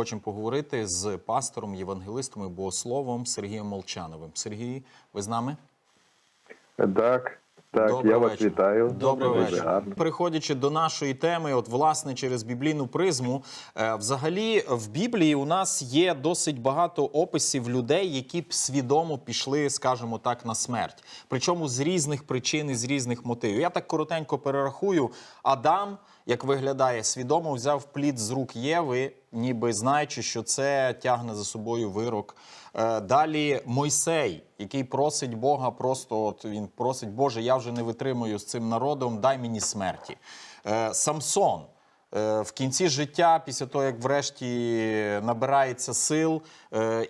хочемо поговорити з пастором, євангелистом і богословом Сергієм Молчановим. Сергій, ви з нами? Так, так, Добрий я вас вітаю. Добрий Дуже вечір. гарно. Переходячи до нашої теми, от власне через біблійну призму, е, взагалі в Біблії у нас є досить багато описів людей, які б свідомо пішли, скажімо так, на смерть. Причому з різних причин і з різних мотивів. Я так коротенько перерахую. Адам, як виглядає, свідомо взяв плід з рук Єви, ніби знаючи, що це тягне за собою вирок. Е, Далі Мойсей, який просить Бога, просто от він просить, Боже, я вже не витримую з цим народом, дай мені смерті. Е, Самсон. е, В кінці життя, після того, як врешті набирається сил,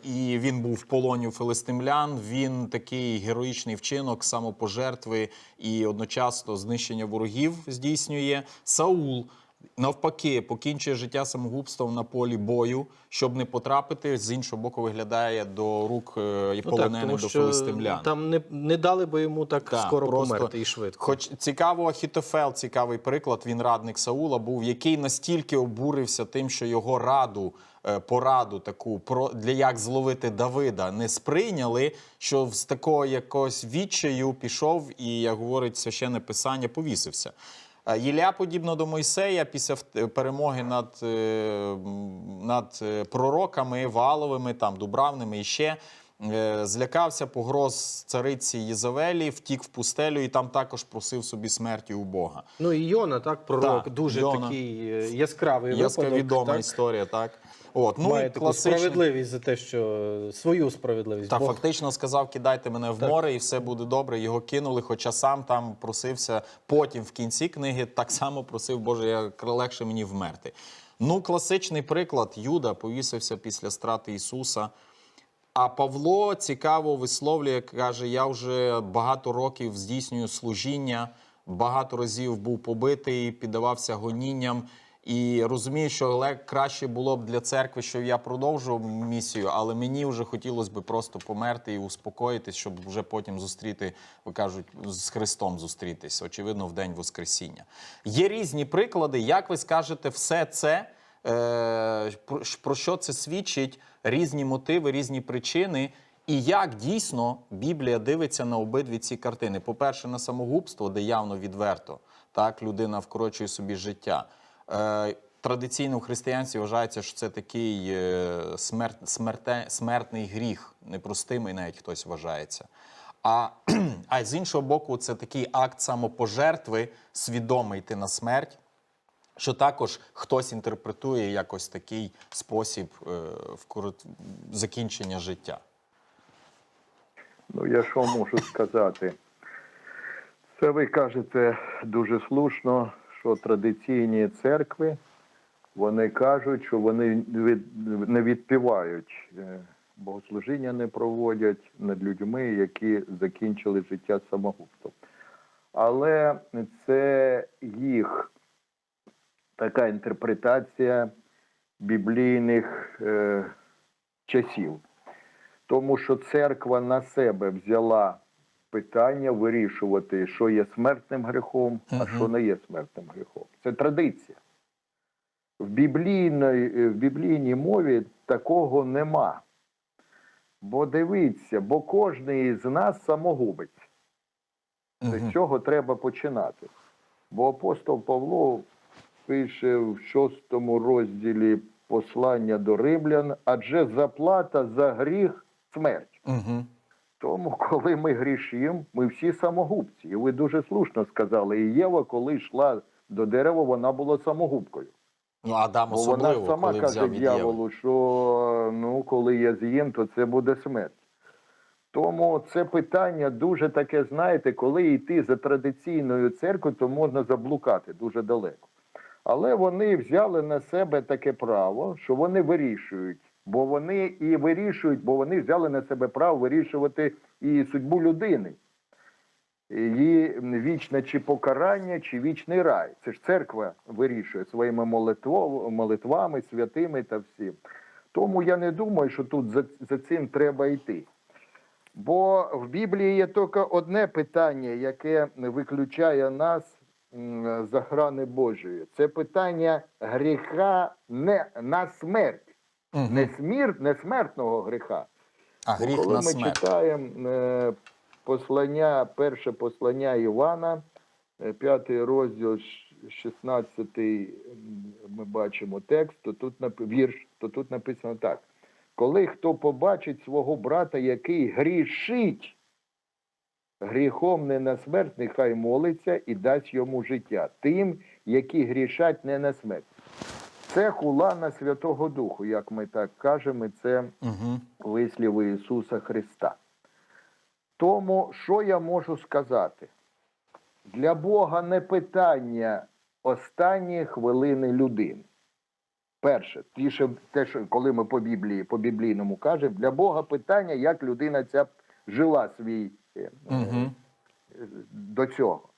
і він був в полоні у филистимлян, він такий героїчний вчинок самопожертви і одночасно знищення ворогів здійснює. Саул навпаки покінчує життя самогубством на полі бою, щоб не потрапити. З іншого боку, виглядає до рук е, і Ну, полонених до филистимлян. там не, не дали би йому так Так, скоро просто- померти і швидко. Хоч цікаво, Ахітофел, цікавий приклад. Він радник Саула був, який настільки обурився тим, що його раду. е, Пораду таку про для як зловити Давида не сприйняли, що з такого якогось відчаю пішов і, як говорить священне писання, повісився. Єлія, подібно до Мойсея, після перемоги над, е, над е, пророками Валовими, там Дубравними і ще. е, Злякався погроз цариці Єзавелі, втік в пустелю і там також просив собі смерті у Бога. Ну і Йона, так, пророк, Так, дуже Йона. такий яскравий Яска випадок. відома так? історія, так? От, ну Має і таку класичний... справедливість за те, що свою справедливість. Та Бог фактично сказав, кидайте мене в море, і все буде добре. Його кинули, хоча сам там просився. Потім в кінці книги так само просив, Боже, я легше мені вмерти. Ну, класичний приклад. Юда повісився після страти Ісуса. А Павло цікаво висловлює, каже: я вже багато років здійснюю служіння, багато разів був побитий, піддавався гонінням. І розумію, що ле- краще було б для церкви, щоб я продовжував місію, але мені вже хотілося б просто померти і успокоїтись, щоб вже потім зустріти, ви кажуть, з Христом зустрітись, очевидно, в день Воскресіння. Є різні приклади. Як ви скажете, все це е, про- що це свідчить? Різні мотиви, різні причини. І як дійсно Біблія дивиться на обидві ці картини? По-перше, на самогубство, де явно відверто так людина вкорочує собі життя. Е, традиційно в християнстві вважається, що це такий е, смерт, смерте, смертний гріх, непростимий навіть хтось вважається. А, а з іншого боку, це такий акт самопожертви, свідомий йти на смерть, що також хтось інтерпретує якось такий спосіб е, вкорот... закінчення життя. Ну, я що можу сказати? Це ви кажете дуже слушно, що традиційні церкви вони кажуть, що вони не відпівають, е, богослужіння не проводять над людьми, які закінчили життя самогубством. Але це їх така інтерпретація біблійних е, часів. Тому що церква на себе взяла питання вирішувати, що є смертним грехом, а що не є смертним грехом. Це традиція. В біблійній, в біблійній мові такого нема. Бо дивіться, бо кожен із нас самогубець. З цього треба починати. Бо апостол Павло пише в шостому розділі послання до римлян, адже заплата за гріх смерть. Тому, коли ми грішимо, ми всі самогубці. І ви дуже слушно сказали. І Єва, коли йшла до дерева, вона була самогубкою. Ну, Адам Бо особливо, вона сама коли каже дьяволу, що ну, коли я з'їм, то це буде смерть. Тому це питання дуже таке, знаєте, коли йти за традиційною церквою, то можна заблукати дуже далеко. Але вони взяли на себе таке право, що вони вирішують. Бо вони і вирішують, бо вони взяли на себе право вирішувати і судьбу людини. Її вічне чи покарання, чи вічний рай. Це ж церква вирішує своїми молитвов, молитвами, святими та всім. Тому я не думаю, що тут за, за цим треба йти. Бо в Біблії є тільки одне питання, яке виключає нас м, з охрани Божої. Це питання гріха не на смерть. Не смір, не смертного гріха. А гріх коли на ми смерть. читаємо е, послання, перше послання Івана, е, п'ятий розділ, ш- 16 ми бачимо текст, то тут вірш, то тут написано так: коли хто побачить свого брата, який грішить, гріхом не на смерть, нехай молиться і дасть йому життя, тим, які грішать не на смерть. Це хула на Святого Духу, як ми так кажемо, це Угу. висліви Ісуса Христа. Тому, що я можу сказати? Для Бога не питання останні хвилини людини. Перше, ті, що, те, що коли ми по Біблії, по біблійному кажемо, для Бога питання, як людина ця жила свій Угу. до цього.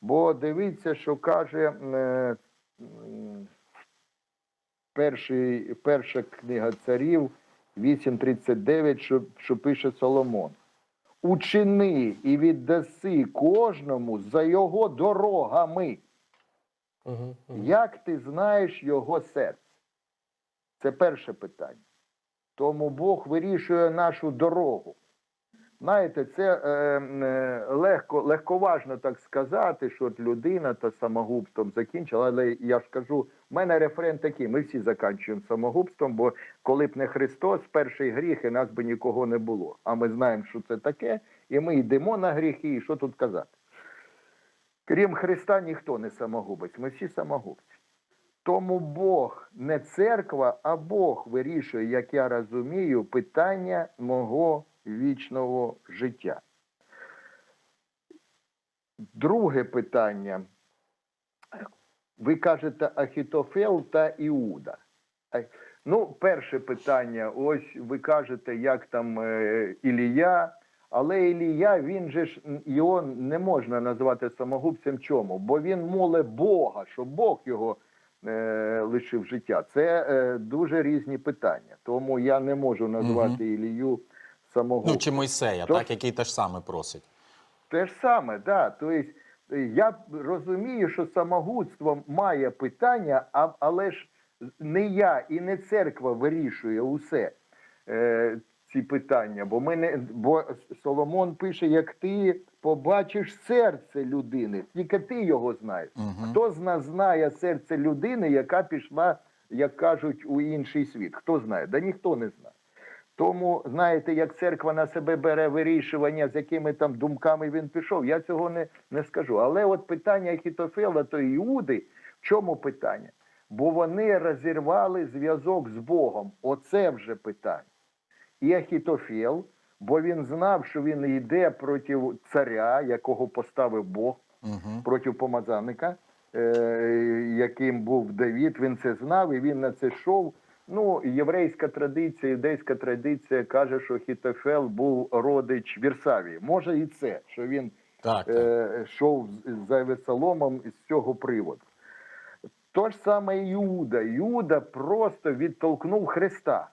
Бо дивіться, що каже е, перший, перша книга царів 8.39, що, що пише Соломон. Учини і віддаси кожному за його дорогами, Угу. як ти знаєш його серце. Це перше питання. Тому Бог вирішує нашу дорогу. Знаєте, це е, е, легко, легковажно так сказати, що от людина та самогубством закінчила, але я ж кажу, в мене рефрен такий: ми всі закінчуємо самогубством, бо коли б не Христос, перший гріх, і нас би нікого не було. А ми знаємо, що це таке, і ми йдемо на гріхи, і що тут казати? Крім Христа, ніхто не самогубець, ми всі самогубці. Тому Бог не церква, а Бог вирішує, як я розумію, питання мого вічного життя. Друге питання. Ви кажете Ахітофел та Іуда. Ну, перше питання, ось ви кажете, як там е, Ілія, але Ілія, він же ж його не можна назвати самогубцем. Чому? Бо він моле Бога, щоб Бог його е, лишив життя. Це е, дуже різні питання. Тому я не можу назвати Ілію самогубцем. Ну, чи Мойсея, То- так, який теж саме просить. Те ж саме, да. Тобто, я розумію, що самогубство має питання, а, але ж не я і не церква вирішує усе е, ці питання. Бо, ми не, бо Соломон пише, як ти побачиш серце людини, тільки ти його знаєш. Угу. Хто з нас знає серце людини, яка пішла, як кажуть, у інший світ? Хто знає? Да ніхто не знає. Тому, знаєте, як церква на себе бере вирішування, з якими там думками він пішов, я цього не, не скажу. Але от питання Ахітофела то Іуди, в чому питання? Бо вони розірвали зв'язок з Богом. Оце вже питання. І Ахітофел, бо він знав, що він йде проти царя, якого поставив Бог, Угу. проти помазанника, е, яким був Давід. Він це знав і він на це йшов. Ну, єврейська традиція, юдейська традиція каже, що Хітофел був родич Вірсавії. Може і це, що він Так, так. е, йшов за Весоломом з цього приводу. То ж саме Іуда. Іуда просто відтолкнув Христа.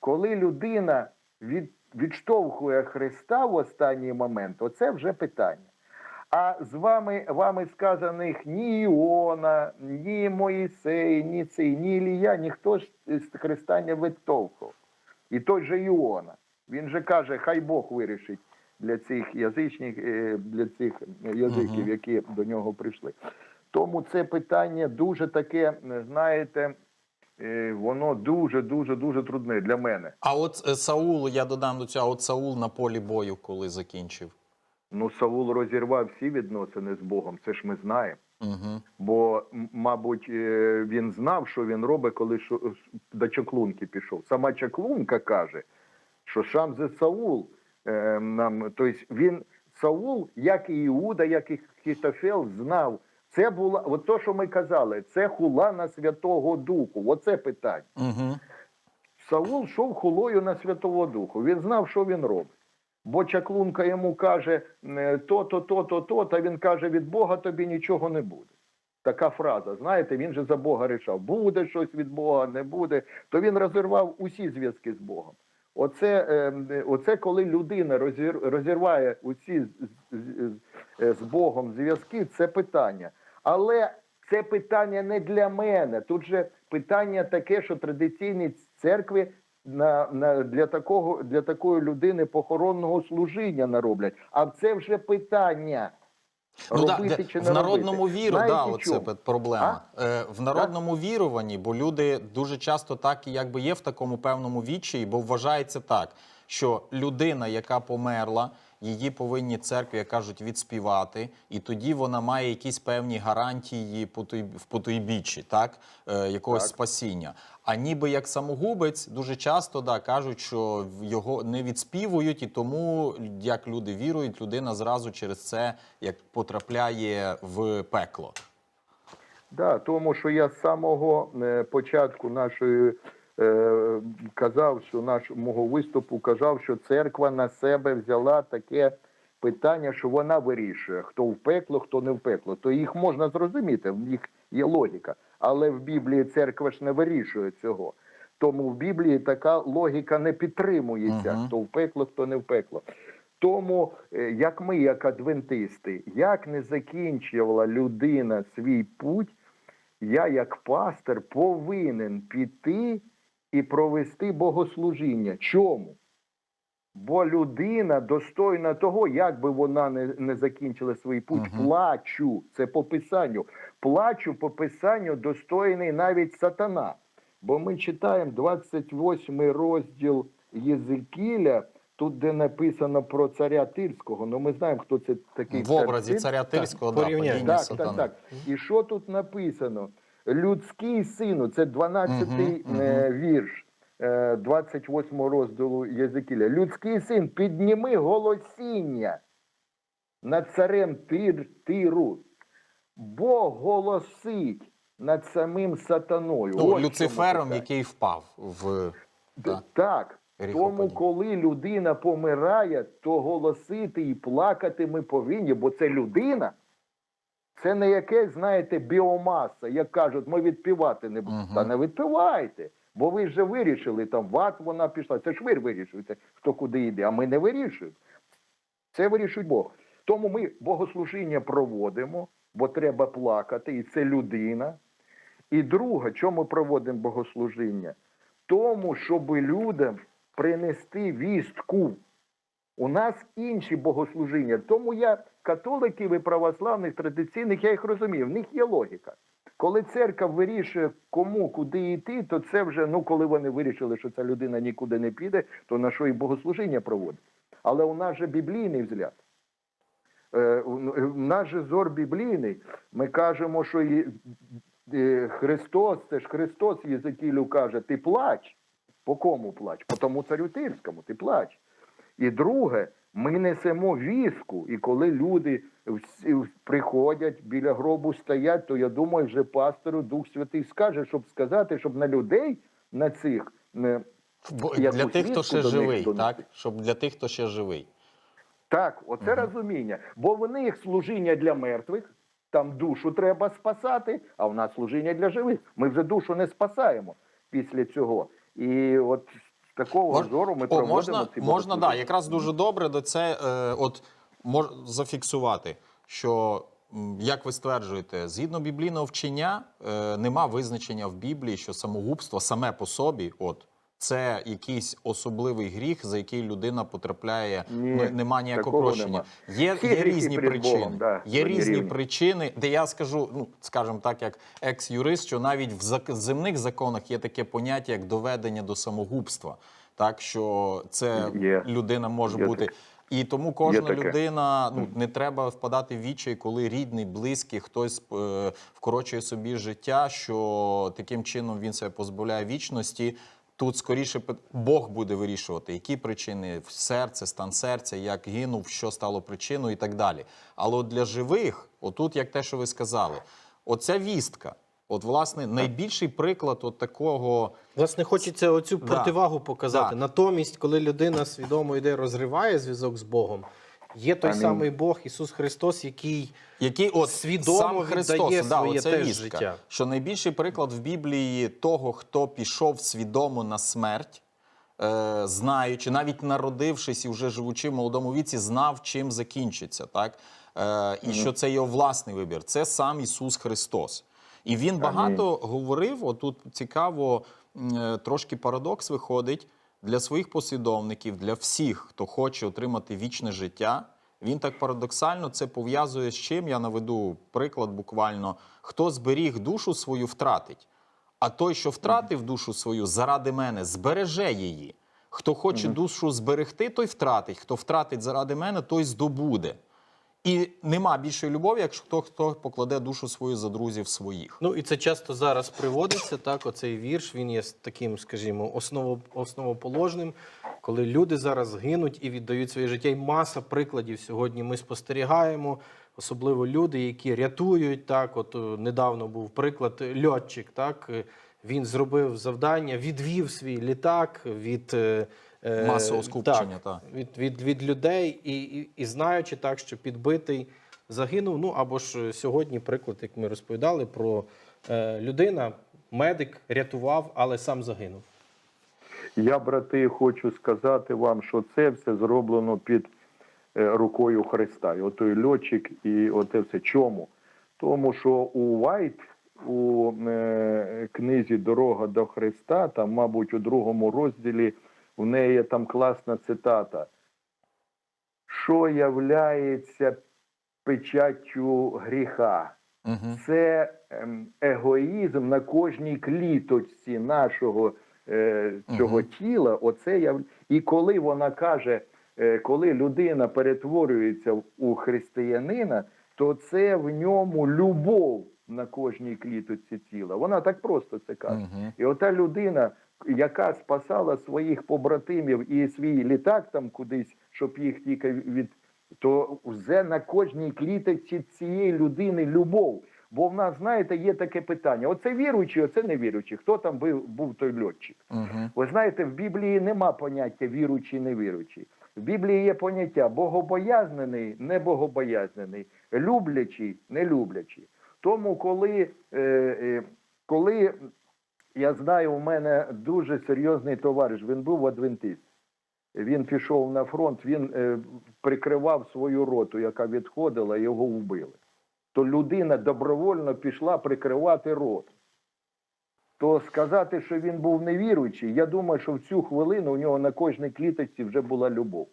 Коли людина від, відштовхує Христа в останній момент, оце вже питання. А з вами, вами сказаних ні Іона, ні Моїсей, ні цей, ні Ілія, ніхто ж з Христа не відтовхував. І той же Іона. Він же каже, хай Бог вирішить для цих язичних, е, для цих язиків, які до нього прийшли. Тому це питання дуже таке, знаєте, е, воно дуже, дуже, дуже трудне для мене. А от е, Саул, я додам до цього, а от Саул на полі бою, коли закінчив. Ну, Саул розірвав всі відносини з Богом, це ж ми знаємо. Угу. Бо, мабуть, е, він знав, що він робить, коли до Чаклунки пішов. Сама Чаклунка каже, що сам за Саул е, нам, тобто він Саул, як і Іуда, як і Хітофел, знав. Це була, от то, що ми казали, це хула на Святого Духу. Оце питання. Угу. Саул йшов хулою на Святого Духу. Він знав, що він робить. Бо чаклунка йому каже е, то-то, то-то, то, та він каже, від Бога тобі нічого не буде. Така фраза, знаєте, він же за Бога рішав, буде щось від Бога, не буде. То він розірвав усі зв'язки з Богом. Оце, е, оце коли людина розірває усі з Богом зв'язки, це питання. Але це питання не для мене. Тут же питання таке, що традиційні церкви на, на для такого для такої людини похоронного служіння нароблять. А це вже питання. Ну, да, робити чи в народному робити. віру, Знаєте да, оце чому? проблема. Е, в народному віруванні, бо люди дуже часто так і якби є в такому певному відчаї, бо вважається так, що людина, яка померла, її повинні церкві, як кажуть, відспівати, і тоді вона має якісь певні гарантії в потойбіччі, так е, якогось Так. спасіння. А ніби як самогубець, дуже часто да, кажуть, що його не відспівують, і тому, як люди вірують, людина зразу через це як потрапляє в пекло. Да, тому що я з самого е, початку нашої казав, що наш мого виступу казав, що церква на себе взяла таке питання, що вона вирішує, хто в пекло, хто не в пекло. То їх можна зрозуміти, в них є логіка. Але в Біблії церква ж не вирішує цього. Тому в Біблії така логіка не підтримується, Мгм. хто в пекло, хто не в пекло. Тому, е, як ми, як адвентисти, як не закінчувала людина свій путь, я, як пастор, повинен піти і провести богослужіння. Чому? Бо людина достойна того, як би вона не, не закінчила свій путь, Мгм. плачу. Це по писанню. Плачу по писанню достойний навіть сатана. Бо ми читаємо 28 розділ Єзикіля, тут де написано про царя Тирського. Ну ми знаємо, хто це такий В цар образі Тир. царя Тирського да, порівняй. Так, так, так. І що тут написано? Людський сину, це 12-й Мгм, е, вірш е, 28 розділу Єзекіля. Людський син, підніми голосіння над царем Тир, Тиру. Бог голосить над самим сатаною. Ну, Ось Люцифером, який впав в Д- так. Так. Тому, коли людина помирає, то голосити і плакати ми повинні, бо це людина. Це не якесь, знаєте, біомаса, як кажуть, ми відпівати не будемо. Мгм. Та не відпівайте. Бо ви вже вирішили, там в ад вона пішла. Це ж ви вирішуєте, хто куди йде, а ми не вирішуємо. Це вирішує Бог. Тому ми богослужіння проводимо, бо треба плакати, і це людина. І друге, чому ми проводимо богослужіння? Тому, щоб людям принести вістку. У нас інші богослужіння. Тому я католиків і православних традиційних, я їх розумію, в них є логіка. Коли церква вирішує, кому куди йти, то це вже, ну коли вони вирішили, що ця людина нікуди не піде, то на що і богослужіння проводить. Але у нас же біблійний взгляд. Е, у у нас же зор біблійний. Ми кажемо, що е, Христос, це ж Христос Єзекілю каже, ти плач. По кому плач? По тому царю Тирському, ти плач. І друге, ми несемо віску, і коли люди приходять біля гробу стоять, то я думаю, вже пастору Дух Святий скаже, щоб сказати, щоб на людей на цих не для тих, хто ще до них живий, так? Щоб для тих, хто ще живий. Так, оце розуміння. Бо в них служіння для мертвих, там душу треба спасати, а в нас служіння для живих. Ми вже душу не спасаємо після цього. І от такого Мож- зору ми О, проводимо можна, ці можна да, якраз дуже добре до це е, от, мож, зафіксувати, що, як ви стверджуєте, згідно біблійного вчення, е, нема визначення в Біблії, що самогубство саме по собі, от, це якийсь особливий гріх, за який людина потрапляє, Ні, ну, нема ніякого прощення. нема. Є, Всі є різні причини. Богом, да, є різні рівні. причини, де я скажу, ну скажімо так, як екс-юрист, що навіть в земних законах є таке поняття, як доведення до самогубства. Так що це Є. людина може Є бути. таке. І тому кожна людина ну не треба впадати в відчай, коли рідний, близький, хтось е, вкорочує собі життя, що таким чином він себе позбавляє вічності. Тут скоріше Бог буде вирішувати, які причини в серце, стан серця, як гинув, що стало причиною і так далі. Але от для живих, отут, як те, що ви сказали, оця вістка. От, власне, найбільший приклад от такого Власне, хочеться оцю Да. противагу показати. Да. Натомість, коли людина свідомо йде, розриває зв'язок з Богом, є той Амінь. самий Бог, Ісус Христос, який Який от Свідомо сам віддає Христос, да, своє теж вістка, життя. що найбільший приклад в Біблії того, хто пішов свідомо на смерть, е, знаючи, навіть народившись і вже живучи в молодому віці, знав, чим закінчиться, так? Е, і що це його власний вибір. Це сам Ісус Христос. І він багато говорив. Отут цікаво, е, трошки парадокс виходить для своїх послідовників, для всіх, хто хоче отримати вічне життя. Він так парадоксально це пов'язує з чим. Я наведу приклад буквально: хто зберіг душу свою, втратить. А той, що втратив душу свою заради мене, збереже її. Хто хоче душу зберегти, той втратить. Хто втратить заради мене, той здобуде. І нема більшої любові, якщо хто, хто покладе душу свою за друзів своїх. Ну і це часто зараз приводиться. Так, оцей вірш він є таким, скажімо, осново, основоположним, коли люди зараз гинуть і віддають своє життя. І маса прикладів сьогодні ми спостерігаємо, особливо люди, які рятують. Так, от е, недавно був приклад льотчик. Так е, він зробив завдання, відвів свій літак від е, е, Масового скупчення, так, так. від, від, від людей, і, і, і знаючи так, що підбитий загинув. Ну або ж е, сьогодні приклад, як ми розповідали, про е, людина, медик рятував, але сам загинув. Я, брати, хочу сказати вам, що це все зроблено під е, рукою Христа. І отой льотчик, і оте все. Чому? Тому що у Вайт у е, книзі Дорога до Христа, там, мабуть, у другому розділі в неї є там класна цитата. Що являється печаттю гріха? Угу. це ем, егоїзм на кожній кліточці нашого е, цього Мгм. тіла. Оце я і коли вона каже, е, коли людина перетворюється у християнина, то це в ньому любов на кожній кліточці тіла. Вона так просто це каже. Угу. І ота людина, яка спасала своїх побратимів і свій літак там кудись, щоб їх тільки від. То вже на кожній кліточці цієї людини любов. Бо в нас, знаєте, є таке питання: оце віруючий, оце не віруючий. Хто там був, був той льотчик? Угу. Ви знаєте, в Біблії нема поняття віруючий, невіруючий. В Біблії є поняття богобоязнений, небогобоязнений, люблячий, нелюблячий. Тому, коли, е, е, коли я знаю, у мене дуже серйозний товариш, він був адвентист. Він пішов на фронт, він е, прикривав свою роту, яка відходила, його вбили. То людина добровольно пішла прикривати рот то сказати, що він був невіруючий, я думаю, що в цю хвилину у нього на кожній кліточці вже була любов.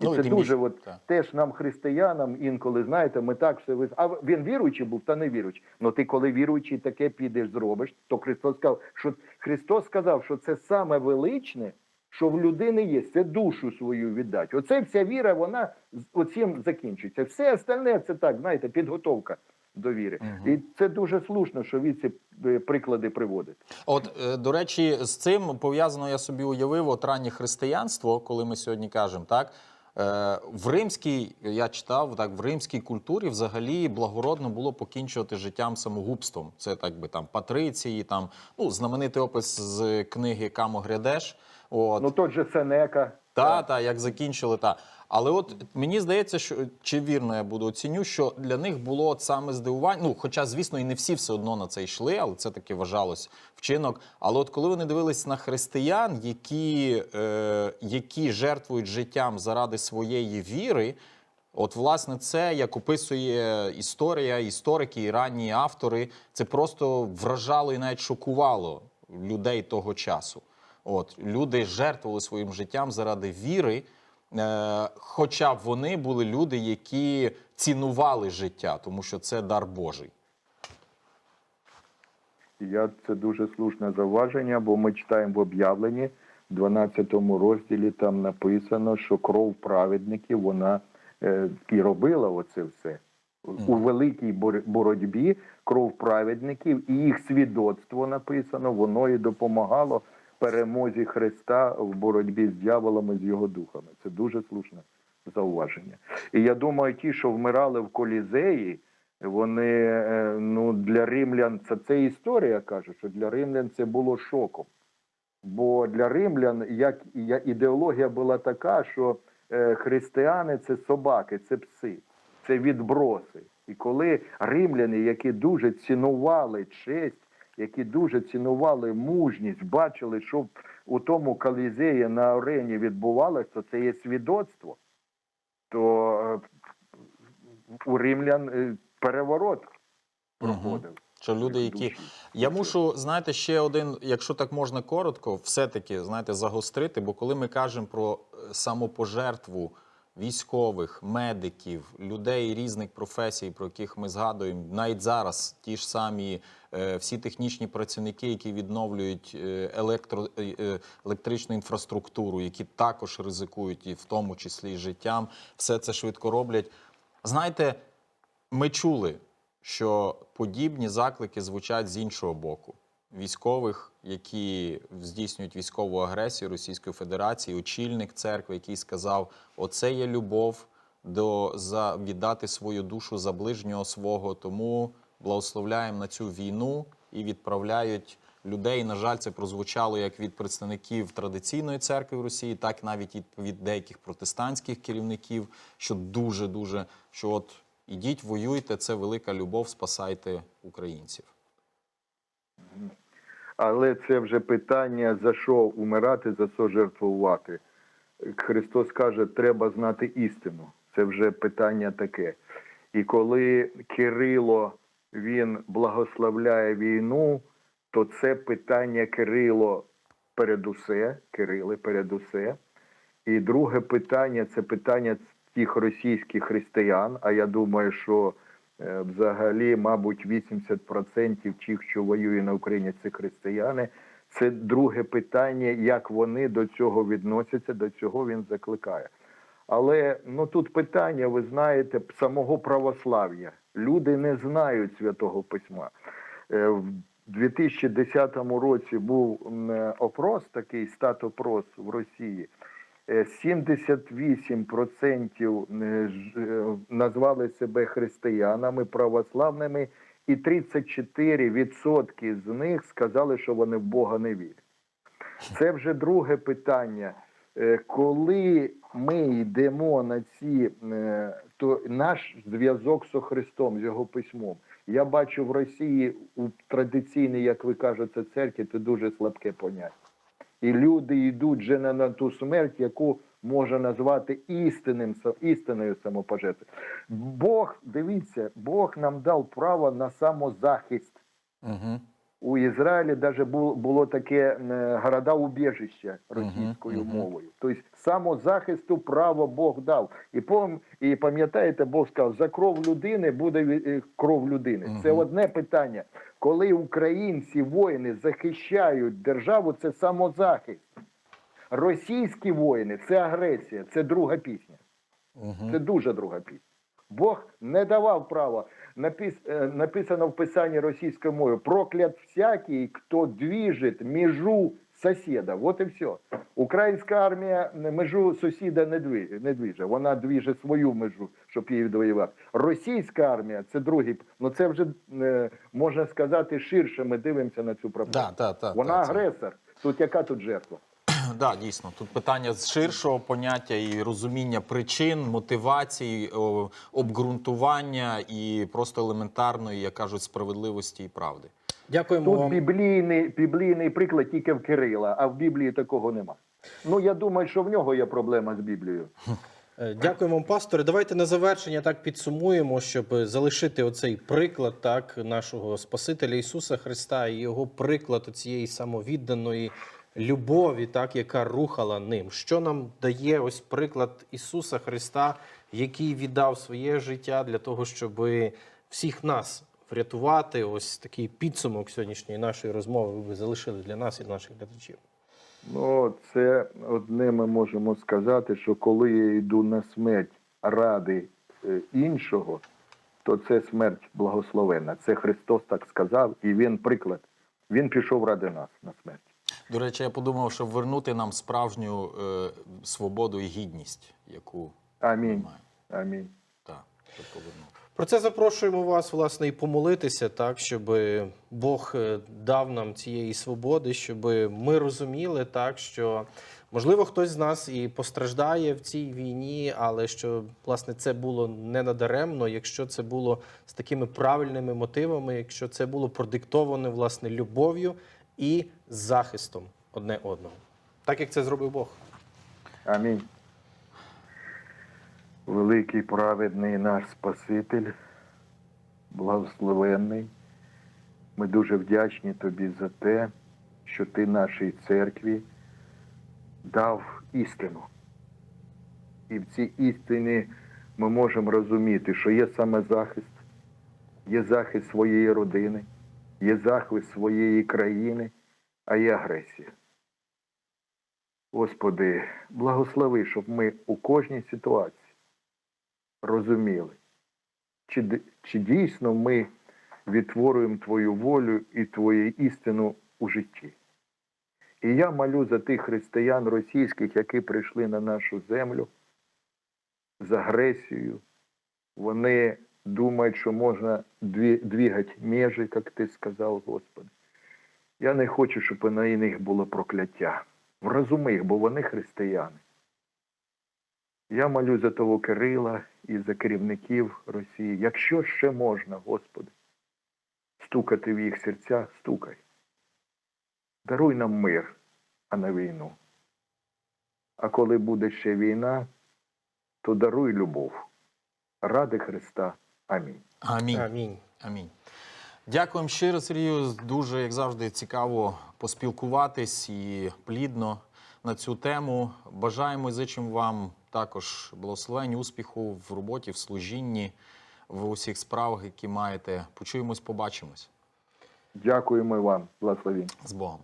І Ну, це дуже більше, от, так. теж нам, християнам, інколи, знаєте, ми так все вис- А він віруючий був та не віруючий. Ну ти, коли віруючий таке підеш, зробиш, то Христос сказав, що Христос сказав, що це саме величне, що в людини є, це душу свою віддати. Оце вся віра, вона з оцим закінчується. Все остальне це так, знаєте, підготовка до віри. Мгм. І це дуже слушно, що ви ці е, приклади приводите. От, е, до речі, з цим пов'язано, я собі уявив, от раннє християнство, коли ми сьогодні кажемо, так. Е, В римській, я читав, так, в римській культурі взагалі благородно було покінчувати життям самогубством. Це так би там патриції, там, ну, знаменитий опис з книги Камо Грядеш. От. Ну, тот же Сенека. Та, та, як закінчили, та. Але от мені здається, що чи вірно я буду оціню, що для них було саме здивування. Ну, хоча, звісно, і не всі все одно на це йшли, але це таки вважалось вчинок. Але от коли вони дивились на християн, які, е, які жертвують життям заради своєї віри. От, власне, це як описує історія, історики і ранні автори. Це просто вражало і навіть шокувало людей того часу. От люди жертвували своїм життям заради віри, хоча б вони були люди, які цінували життя, тому що це дар Божий. Я це дуже слушне зауваження, бо ми читаємо в об'явленні, в 12 розділі там написано, що кров праведників вона е, і робила оце все. У великій бор- боротьбі кров праведників і їх свідоцтво написано, воно і допомагало перемозі Христа в боротьбі з дьяволами, з його духами. Це дуже слушне зауваження. І я думаю, ті, що вмирали в колізеї, вони е, ну для римлян це, це історія каже, що для римлян це було шоком. Бо для римлян як, ідеологія була така, що е, християни це собаки, це пси, це відброси. І коли римляни, які дуже цінували честь, які дуже цінували мужність, бачили, що у тому колізеї на арені відбувалося, то це є свідоцтво, то е, у римлян е, переворот проходив. Що люди, які я мушу, знаєте, ще один, якщо так можна коротко, все-таки знаєте, загострити. Бо коли ми кажемо про е, самопожертву військових, медиків, людей різних професій, про яких ми згадуємо, навіть зараз ті ж самі е, всі технічні працівники, які відновлюють е, електро, е, електричну інфраструктуру, які також ризикують, і в тому числі і життям, все це швидко роблять. Знаєте, ми чули, що подібні заклики звучать з іншого боку. Військових, які здійснюють військову агресію Російської Федерації, очільник церкви, який сказав: Оце є любов до за віддати свою душу за ближнього свого. Тому благословляємо на цю війну і відправляють людей. На жаль, це прозвучало як від представників традиційної церкви в Росії, так і навіть від, деяких протестантських керівників, що дуже дуже що от ідіть, воюйте, це велика любов, спасайте українців. Але це вже питання за що умирати, за що жертвувати. Христос каже, треба знати істину. Це вже питання таке. І коли Кирило він благословляє війну, то це питання Кирило перед усе, Кирили перед усе. І друге питання це питання тих російських християн. А я думаю, що взагалі, мабуть, 80% тих, що воює на Україні, це християни. Це друге питання, як вони до цього відносяться, до цього він закликає. Але ну тут питання, ви знаєте, самого православ'я. Люди не знають святого письма. Е, В 2010 році був е, опрос, такий статопрос в Росії. Е, 78% е, ж- е, назвали себе християнами, православними, і 34% з них сказали, що вони в Бога не вірять. Це вже друге питання. Е, Коли ми йдемо на ці, е, то наш зв'язок з Христом, з його письмом, я бачу в Росії у традиційній, як ви кажете, церкві, це дуже слабке поняття. І люди йдуть вже на, на ту смерть, яку можна назвати істинним, істинною самопожертвою. Бог, дивіться, Бог нам дав право на самозахист. Угу. У Ізраїлі навіть було, таке е, города-убіжище російською Мгм, мгм. мовою. Тобто самозахисту право Бог дав. І, пом, і пам'ятаєте, Бог сказав, за кров людини буде е, кров людини. Це одне питання. Коли українці воїни захищають державу, це самозахист. Російські воїни це агресія, це друга пісня. Угу. Це дуже друга пісня. Бог не давав права. Напис, е, написано в писанні російською мовою проклят всякий, хто двіжить межу сусіда. Вот і все. Українська армія межу сусіда не дві- не двіже. Вона двіже свою межу, щоб її відвоювати. Російська армія це другий. Ну це вже е, можна сказати ширше. Ми дивимося на цю проблему. Да, да, да, Вона да, агресор. Тут яка тут жертва? Да, дійсно. Тут питання з ширшого поняття і розуміння причин, мотивацій, обґрунтування і просто елементарної, як кажуть, справедливості і правди. Дякуємо Тут вам. біблійний, біблійний приклад тільки в Кирила, а в Біблії такого нема. Ну я думаю, що в нього є проблема з Біблією. Е, Дякуємо вам, пасторе. Давайте на завершення так підсумуємо, щоб залишити оцей приклад так нашого Спасителя Ісуса Христа і його приклад цієї самовідданої любові, так яка рухала ним. Що нам дає ось приклад Ісуса Христа, який віддав своє життя для того, щоб всіх нас врятувати? Ось такий підсумок сьогоднішньої нашої розмови. Ви би залишили для нас і наших глядачів. Ну, це одне ми можемо сказати, що коли я йду на смерть ради е, іншого, то це смерть благословенна. Це Христос так сказав, і Він приклад. Він пішов ради нас на смерть. До речі, я подумав, щоб вернути нам справжню е, свободу і гідність, яку ми Амінь. маємо. Амінь. Так, щоб повернути. Про це запрошуємо вас, власне, і помолитися, так, щоб Бог е, дав нам цієї свободи, щоб ми розуміли, так, що можливо хтось з нас і постраждає в цій війні, але що власне це було не надаремно, якщо це було з такими правильними мотивами, якщо це було продиктоване власне любов'ю і захистом одне одного, так як це зробив Бог. Амінь. Великий праведний наш Спаситель, благословенний. Ми дуже вдячні тобі за те, що ти нашій церкві дав істину. І в цій істині ми можемо розуміти, що є саме захист, є захист своєї родини, є захист своєї країни, а є агресія. Господи, благослови, щоб ми у кожній ситуації розуміли, чи, чи дійсно ми відтворюємо Твою волю і Твою істину у житті. І я молю за тих християн російських, які прийшли на нашу землю з агресією. Вони думають, що можна дві, двігати межі, як ти сказав, Господи. Я не хочу, щоб на них було прокляття. Вразуми їх, бо вони християни. Я молю за того Кирила і за керівників Росії. Якщо ще можна, Господи, стукати в їх серця, стукай. Даруй нам мир, а не війну. А коли буде ще війна, то даруй любов. Ради Христа. Амінь. Амінь. Амінь. Амінь. Дякуємо щиро, Сергію. Дуже, як завжди, цікаво поспілкуватись і плідно на цю тему. Бажаємо і зичимо вам також благословень, успіху в роботі, в служінні, в усіх справах, які маєте. Почуємось, побачимось. Дякуємо вам, благословінь. З Богом.